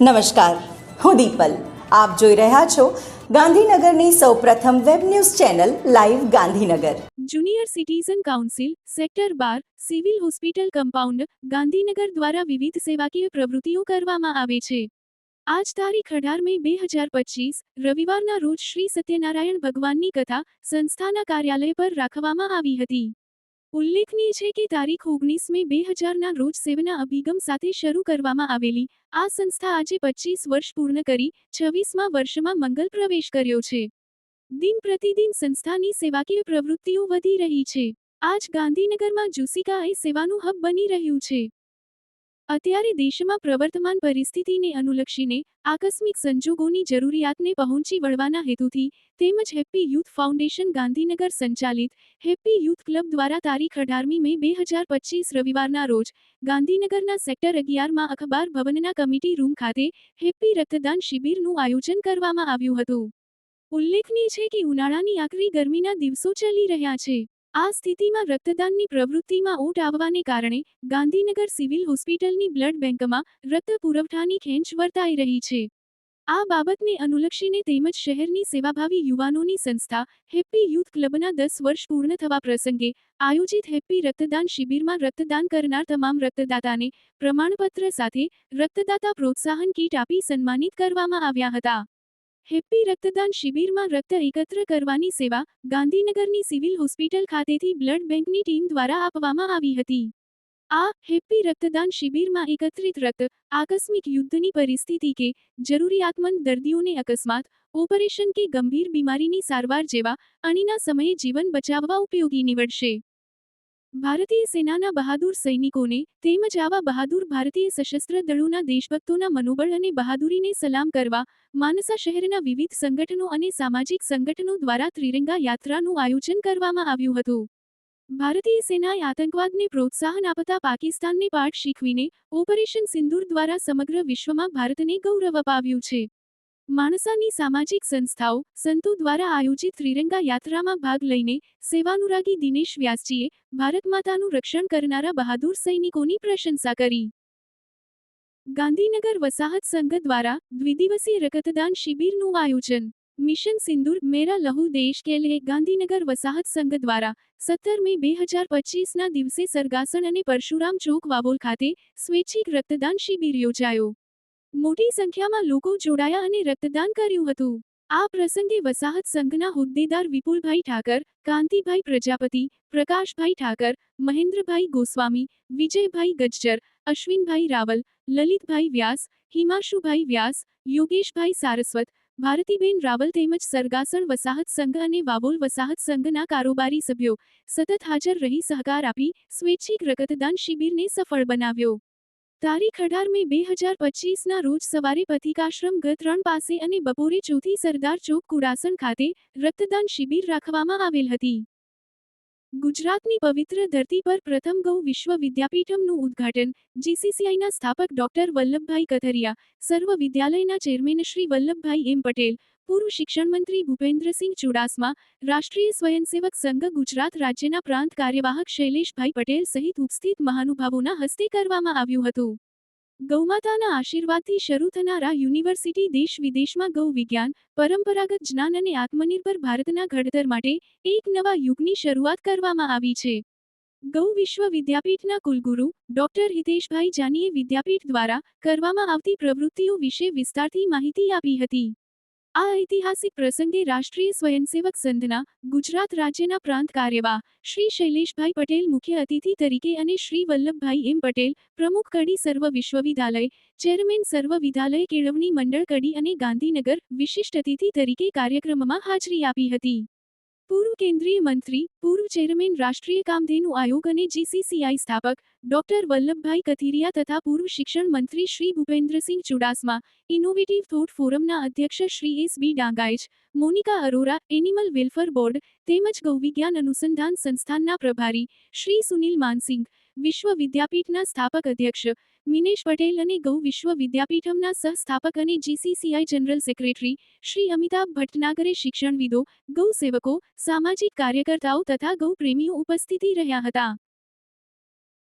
નમસ્કાર, હું દીપલ. આપ જોઈ રહ્યા છો ગાંધીનગરની સૌપ્રથમ web news channel live Gandhinagar. Junior citizen council, sector બાર, સિવિલ હોસ્પિટલ કમ્પાઉન્ડ, ગાંધીનગર દ્વારા વિવિધ સેવાકીય પ્રવૃત્તિઓ કરવામાં આવે છે. આજ તારીખ અઢાર મે બે હજાર પચીસ, રવિવારના રોજ શ્રી સત્યનારાયણ ભગવાનની કથા સંસ્થાના કાર્યાલય પર રાખવામાં આવી હતી. ઉલ્લેખનીય છે કે તારીખ ઓગણીસ મે બે હજારના રોજ સેવના અભિગમ સાથે શરૂ કરવામાં આવેલી આ સંસ્થા આજે પચીસ વર્ષ પૂર્ણ કરી છવ્વીસમા વર્ષમાં મંગલ પ્રવેશ કર્યો છે. દિન પ્રતિદિન સંસ્થાની સેવાકીય પ્રવૃત્તિઓ વધી રહી છે. આજ ગાંધીનગરમાં જુસિકા એ સેવાનું હબ બની રહ્યું છે. અત્યારે દેશમાં પ્રવર્તમાન પરિસ્થિતિને અનુલક્ષીને આકસ્મિક સંજોગોની જરૂરિયાતને પહોંચી વળવાના હેતુથી તેમજ હેપ્પી યુથ ફાઉન્ડેશન ગાંધીનગર સંચાલિત હેપ્પી યુથ ક્લબ દ્વારા તારીખ અઢારમી મે બે હજાર પચીસ રવિવારના રોજ ગાંધીનગરના સેક્ટર અગિયારમાં અખબાર ભવનના કમિટી રૂમ ખાતે હેપ્પી રક્તદાન શિબિરનું આયોજન કરવામાં આવ્યું હતું. ઉલ્લેખનીય છે કે ઉનાળાની આકરી ગરમીના દિવસો ચાલી રહ્યા છે. આ સ્થિતિમાં રક્તદાનની પ્રવૃત્તિમાં ઓટ આવવાને કારણે ગાંધીનગર સિવિલ હોસ્પિટલની બ્લડ બેંકમાં રક્ત પુરવઠાની ખેંચ વર્તાઈ રહી છે. આ બાબતને અનુલક્ષીને તેમજ શહેરની સેવાભાવી યુવાનોની સંસ્થા હેપ્પી યુથ ક્લબના દસ વર્ષ પૂર્ણ થવા પ્રસંગે આયોજિત હેપ્પી રક્તદાન શિબિરમાં રક્તદાન કરનાર તમામ રક્તદાતાને પ્રમાણપત્ર સાથે રક્તદાતા પ્રોત્સાહન કીટ આપી સન્માનિત કરવામાં આવ્યા હતા. હેપ્પી રક્તદાન શિબિરમાં રક્ત એકત્ર કરવાની સેવા ગાંધીનગરની સિવિલ હોસ્પિટલ ખાતેથી બ્લડ બેંકની ટીમ દ્વારા આપવામાં આવી હતી. આ હેપ્પી રક્તદાન શિબિરમાં એકત્રિત રક્ત, આકસ્મિક યુદ્ધની પરિસ્થિતિ કે જરૂરિયાતમંદ દર્દીઓને અકસ્માત, ઓપરેશન કે ગંભીર બીમારીની સારવાર જેવા અણીના સમયે જીવન બચાવવા ઉપયોગી નીવડશે. ભારતીય સેનાના બહાદુર સૈનિકોને તેમજ આવા બહાદુર ભારતીય સશસ્ત્ર દળોના દેશભક્તોના મનોબળ અને બહાદુરીને સલામ કરવા માનસા શહેરના વિવિધ સંગઠનો અને સામાજિક સંગઠનો દ્વારા ત્રિરંગા યાત્રાનું આયોજન કરવામાં આવ્યું હતું. ભારતીય સેનાએ આતંકવાદને પ્રોત્સાહન આપતા પાકિસ્તાનને પાઠ શીખવીને ઓપરેશન સિંદૂર દ્વારા સમગ્ર વિશ્વમાં ભારતને ગૌરવ અપાવ્યું છે. માણસાની સામાજિક સંસ્થાઓ સંતો દ્વારા આયોજિત ત્રિરંગા યાત્રામાં ભાગ લઈને સેવાનુરાગી દિનેશ વ્યાસજીએ ભારત માતાનું રક્ષણ કરનારા બહાદુર સૈનિકોની પ્રશંસા કરી. ગાંધીનગર વસાહત સંઘ દ્વારા દ્વિદિવસીય રક્તદાન શિબિરનું આયોજન. મિશન સિંદૂર, મેરા લહુ દેશ કે લે ગાંધીનગર વસાહત સંઘ દ્વારા સત્તર મે બે હજાર પચીસના દિવસે સરગાસણ અને પરશુરામ ચોક વાવોલ ખાતે સ્વૈચ્છિક રક્તદાન શિબિર યોજાયો. મોટી સંખ્યામાં લોકો જોડાયા અને રક્તદાન કર્યું હતું. આ પ્રસંગે વસાહત સંઘના હોદ્દેદાર વિપુલભાઈ ઠાકર, કાંતિભાઈ પ્રજાપતિ, પ્રકાશભાઈ ઠાકર, મહેન્દ્રભાઈ ગોસ્વામી, વિજયભાઈ ગજ્જર, અશ્વિનભાઈ રાવલ, લલિતભાઈ વ્યાસ, હિમાશુભાઈ વ્યાસ, યોગેશભાઈ સારસ્વત, ભારતીબેન રાવલ તેમજ સરગાસણ વસાહત સંઘ અને વાવોલ વસાહત સંઘના કારોબારી સભ્યો સતત હાજર રહી સહકાર આપી સ્વૈચ્છિક રક્તદાન શિબિરને સફળ બનાવ્યો. તારીખ અઢાર મે બે હજાર પચીસના રોજ સવારે પથિકાશ્રમ ગત ત્રણ પાસે અને બપોરે ચોથી સરદાર ચોક કુડાસણ ખાતે રક્તદાન શિબિર રાખવામાં આવેલ હતી. ગુજરાતની પવિત્ર ધરતી પર પ્રથમ ગૌ વિશ્વ વિદ્યાપીઠમનું ઉદ્ઘાટન જીસીસીઆઈના સ્થાપક ડોક્ટર વલ્લભભાઈ કથરિયા, સર્વ વિદ્યાલયના ચેરમેન શ્રી વલ્લભભાઈ એમ પટેલ પૂર્વ શિક્ષણ મંત્રી ભૂપેન્દ્રસિંહ ચુડાસમા, રાષ્ટ્રીય સ્વયંસેવક સંઘ ગુજરાત રાજ્યના પ્રાંત કાર્યવાહક શૈલેષભાઈ પટેલ સહિત ઉપસ્થિત મહાનુભાવોના હસ્તે કરવામાં આવ્યું હતું. ગૌમાતાના આશીર્વાદથી શરૂ થનારા યુનિવર્સિટી દેશ વિદેશમાં ગૌ વિજ્ઞાન, પરંપરાગત જ્ઞાન અને આત્મનિર્ભર ભારતના ઘડતર માટે એક નવા યુગની શરૂઆત કરવામાં આવી છે. ગૌ વિશ્વ વિદ્યાપીઠના કુલગુરુ, ડોક્ટર હિતેશભાઈ જાનીએ વિદ્યાપીઠ દ્વારા કરવામાં આવતી પ્રવૃત્તિઓ વિશે વિસ્તારથી માહિતી આપી હતી. આ ઐતિહાસિક પ્રસંગે રાષ્ટ્રીય સ્વયંસેવક સંઘના ગુજરાત રાજ્યના પ્રાંત કાર્યવાહ શ્રી શૈલેષભાઈ પટેલ મુખ્ય અતિથિ તરીકે અને શ્રી વલ્લભભાઈ એમ પટેલ પ્રમુખ કડી સર્વ વિશ્વવિદ્યાલય, ચેરમેન સર્વ વિદ્યાલય કેળવણી મંડળ કડી અને ગાંધીનગર વિશિષ્ટ અતિથિ તરીકે કાર્યક્રમમાં હાજરી આપી હતી. પૂર્વ કેન્દ્રીય મંત્રી, પૂર્વ ચેરમેન રાષ્ટ્રીય કામધેનુ આયોગ અને જીસીસીઆઈ સ્થાપક, ડોક્ટર વલ્લભભાઈ કથિરિયા તથા પૂર્વ શિક્ષણ મંત્રી શ્રી ભૂપેન્દ્રસિંહ ચુડાસમા, ઇનોવેટિવ થોટ ફોરમના અધ્યક્ષ Shri S B Dangaich Monika Arora, animal welfare board, તેમજ ગૌવિજ્ઞાન અનુસંધાન સંસ્થાનના પ્રભારી શ્રી સુનિલ માનસિંહ વિશ્વ વિદ્યાપીઠના સ્થાપક અધ્યક્ષ મિનેશ પટેલ અને ગૌ વિશ્વ વિદ્યાપીઠમના સહસ્થાપક અને GCCI general secretary Shri Amitabh ભટનાગરે શિક્ષણવિદો ગૌ સેવકો સામાજિક કાર્યકર્તાઓ તથા ગૌ પ્રેમીઓ ઉપસ્થિતિ રહ્યા હતા.